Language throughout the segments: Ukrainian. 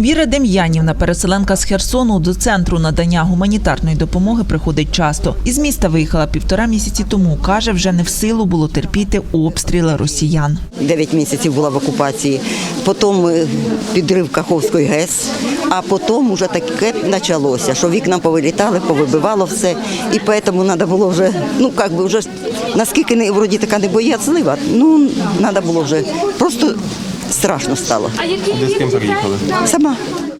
Віра Дем'янівна, переселенка з Херсону, до центру надання гуманітарної допомоги приходить часто. Із міста виїхала півтора місяці тому. каже, вже не в силу було терпіти обстріли росіян. 9 місяців була в окупації, потім е, підрив Каховської ГЕС, а потім вже таке почалося, що вікна повилітали, повибивало все. І тому треба було вже, ну як би вже, наскільки не, вроді така не боязлива, ну треба було вже, просто страшно стало. Ви з ким переїхали? Сама.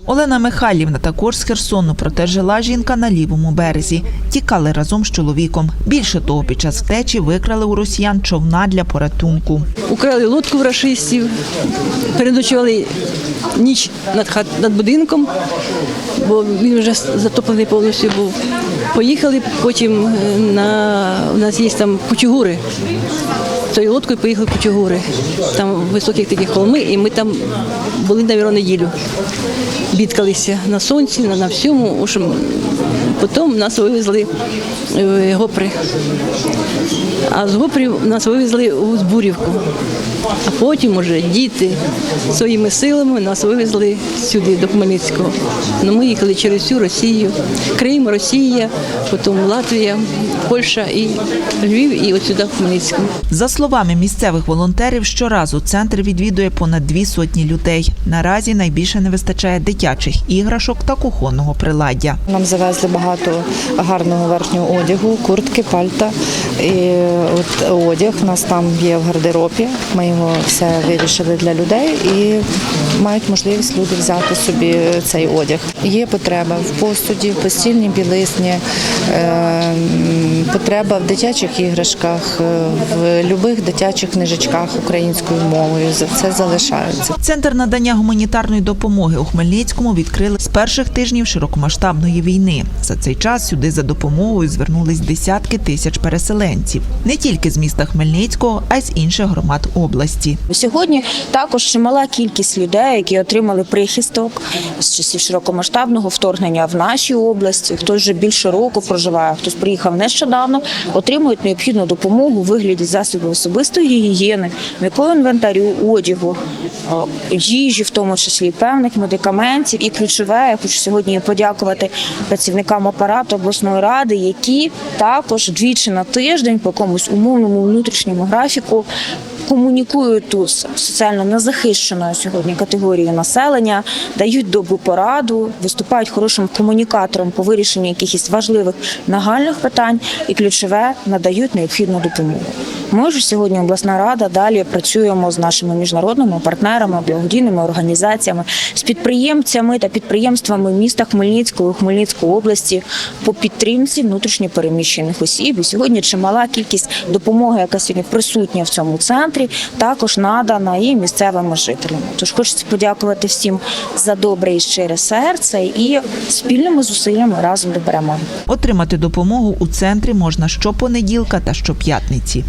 Олена Михайлівна також з Херсону, проте жила жінка на лівому березі. Тікали разом з чоловіком. Більше того, під час втечі викрали у росіян човна для порятунку. Украли лодку в рашистів, переночували ніч над, хат, над будинком, бо він вже затоплений повністю був. Поїхали потім е, на у нас є там кучугури. Тою лодкою поїхали в кучугури. Там високі такі холми, і ми там були, мабуть, неділю. Бідкалися на сонці, на, на всьому. Потім нас вивезли в Гопри. А з Гопрів нас вивезли у Збурівку. А потім уже діти своїми силами нас вивезли сюди, до Хмельницького. Ну, ми їхали через всю Росію, Крим, Росія, потім Латвія, Польща і Львів, і от сюди в Хмельницьку. Словами місцевих волонтерів, щоразу центр відвідує понад дві сотні людей. Наразі найбільше не вистачає дитячих іграшок та кухонного приладдя. Нам завезли багато гарного верхнього одягу, куртки, пальта. І от одяг у нас там є в гардеробі. Ми його все вирішили для людей і мають можливість люди взяти собі цей одяг. Є потреба в посуді, в постільній білизні, е, потреба в дитячих іграшках, е, в будь-яких дитячих книжечках українською мовою. За це залишаються. Центр надання гуманітарної допомоги у Хмельницькому відкрили з перших тижнів широкомасштабної війни. За цей час сюди за допомогою звернулись десятки тисяч переселенців не тільки з міста Хмельницького, а й з інших громад області. Сьогодні також чимала кількість людей, які отримали прихисток з часів широкомасштабного вторгнення в нашій області. Хтось вже більше року проживає, хтось приїхав нещодавно, отримують необхідну допомогу у вигляді засобів особистої гігієни, м'якого інвентарю, одягу, їжі, в тому числі певних медикаментів. І ключове, я хочу сьогодні подякувати працівникам апарату обласної ради, які також двічі на тиждень по якомусь умовному внутрішньому графіку комунікують тут соціально незахищеною сьогодні категорією населення, дають добру пораду, виступають хорошим комунікатором по вирішенню якихось важливих нагальних питань і ключове надають необхідну допомогу. Ми ж сьогодні обласна рада далі працюємо з нашими міжнародними партнерами, благодійними організаціями, з підприємцями та підприємствами міста Хмельницького Хмельницької області по підтримці внутрішньопереміщених осіб. І сьогодні чимала кількість допомоги, яка сьогодні присутня в цьому центрі, також надана і місцевими жителями. Тож хочеться подякувати всім за добре і щире серце і спільними зусиллями разом до перемоги. Отримати допомогу у центрі можна щопонеділка та щоп'ятниці.